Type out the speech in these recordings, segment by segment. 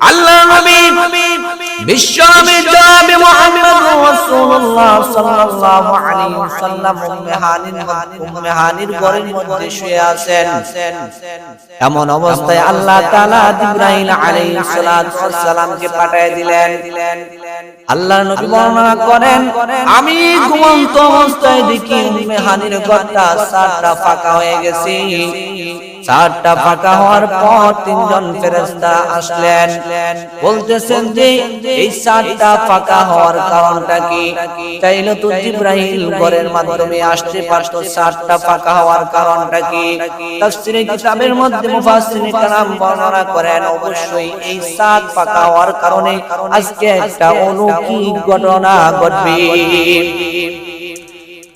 আল্লাহ নবী বিশ্ব নবী জনাবে মুহাম্মদ রাসূলুল্লাহ সাল্লাল্লাহু আলাইহি ওয়াসাল্লাম উম্মে ঘরের মধ্যে শুয়ে আছেন। এমন অবস্থায় আল্লাহ তাআলা জিবরাইল আলাইহিস সালাতু পাঠিয়ে দিলেন। আল্লাহ নবী বর্ণনা করেন, আমি ঘুমন্ত অবস্থায় দেখি উম্মে হানির ঘরটা সাতটা ফাঁকা হয়ে গেছে। চারটা ফাঁকা হওয়ার পর তিনজন ফেরেস্তা আসলেন। বলতেছেন যে এই চারটা ফাঁকা হওয়ার কারণটা কি? তাইলে তো জিব্রাহিল ঘরের মাধ্যমে আসতে পারতো চারটা ফাঁকা হওয়ার কারণটা কি? তাফসীরে কিতাবের মধ্যে মুফাসসিরিন কালাম বর্ণনা করেন অবশ্যই এই ফাঁকা হওয়ার কারণে আজকে একটা অলৌকিক ঘটনা ঘটবে।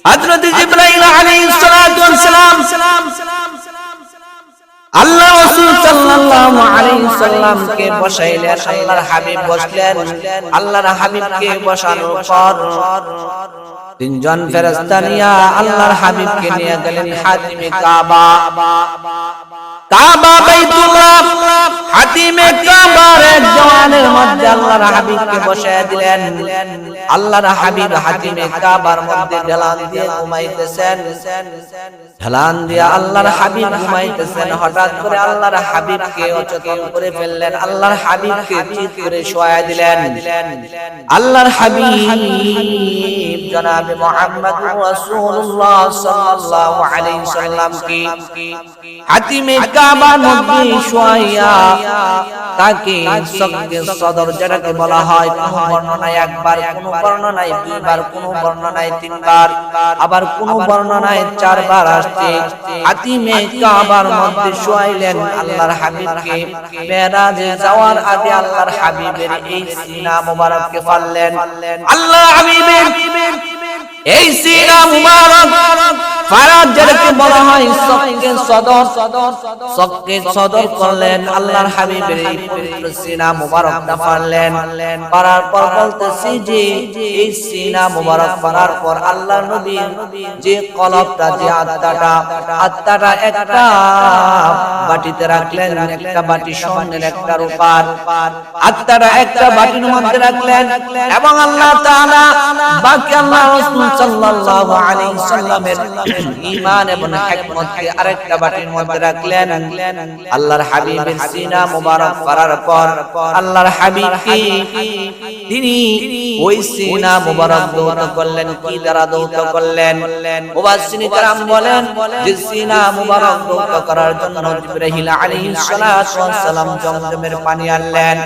হযরত জিব্রাইল আলাইহিস সালাতু ওয়াস সালাম। আল্লাহ আলাইহি সাল্লামকে বসাইলেন, আল্লাহর হাবিব বসলেন, আল্লাহর হাবিবকে বসানোর পর তিনজন ফেরেশতা নিয়া আল্লাহর হাবিবকে নিয়ে গেলেন হাদিমে কাবা। কাবা বাইতুল্লাহ। আল্লাহর হাবিবকে বসায় দিলেন। আল্লাহর হাবিব হাকিমে কাবার মধ্যে ঢালান দিয়ে ঘুমাইতেছেন। ঢালান দিয়ে আল্লাহর হাবিব ঘুমাইতেছেন। হঠাৎ করে আল্লাহর হাবিবকে অচেতন করে ফেললেন। আল্লাহর হাবিবকে চিৎ করে শোয়া দিলেন। আল্লাহর হাবিব জনাবে মুহাম্মদ রাসূলুল্লাহ সাল্লাল্লাহু আলাইহি সাল্লাম কি হাতিমে কাবার মধ্যে শোয়া তাকে সবকে সদর যেটাকে বলা হয়। কোন বর্ণনায় একবার কোন বর্ণনায় দুইবার কোন বর্ণনায় তিনবার। আবার কোন বর্ণনায় চারবার আসছে। হাতিমে কাবার মধ্যে শোয়াইলেন আল্লাহর হাবিবকে। মেরাজে যাওয়ার আগে আল্লাহর হাবিবের এই সিনা মুবারককে পারলেন আল্লাহ হাবিবের এই সিনা মুবারক ফারাজ যেটাকে বলা হয় সবকে সদর সবকে সদর করলেন, আল্লাহর হাবিবের এই পবিত্র সিনা মুবারকটা পারলেন। পারার পর বলতেছি যে, এই সিনা মুবারক পারার পর আল্লাহ নবী যে কলবটা, যে আত্মাটা আত্মাটা একটা বাটিতে রাখলেন একটা বাটি স্বর্ণের একটা রূপার আত্মাটা একটা বাটির মধ্যে রাখলেন এবং আল্লাহ তাআলা বাকি আল্লাহ রাসূল সাল্লাল্লাহু আলাইহি সাল্লামের ঈমান এবং হিকমতকে আরেকটা বাটির মধ্যে রাখলেন আল্লাহর হাবিবের সিনা মুবারক করার পর আল্লাহর হাবিবকে তিনি ওই সিনা মুবারক দৌত করলেন কি দ্বারা দৌত করলেন মুবাসসিরিন کرام বলেন যে সিনা মুবারক দৌত করার জন্য জিবরাইল আলাইহিস সালাতু ওয়াস সালাম জমজমের পানি আনলেন।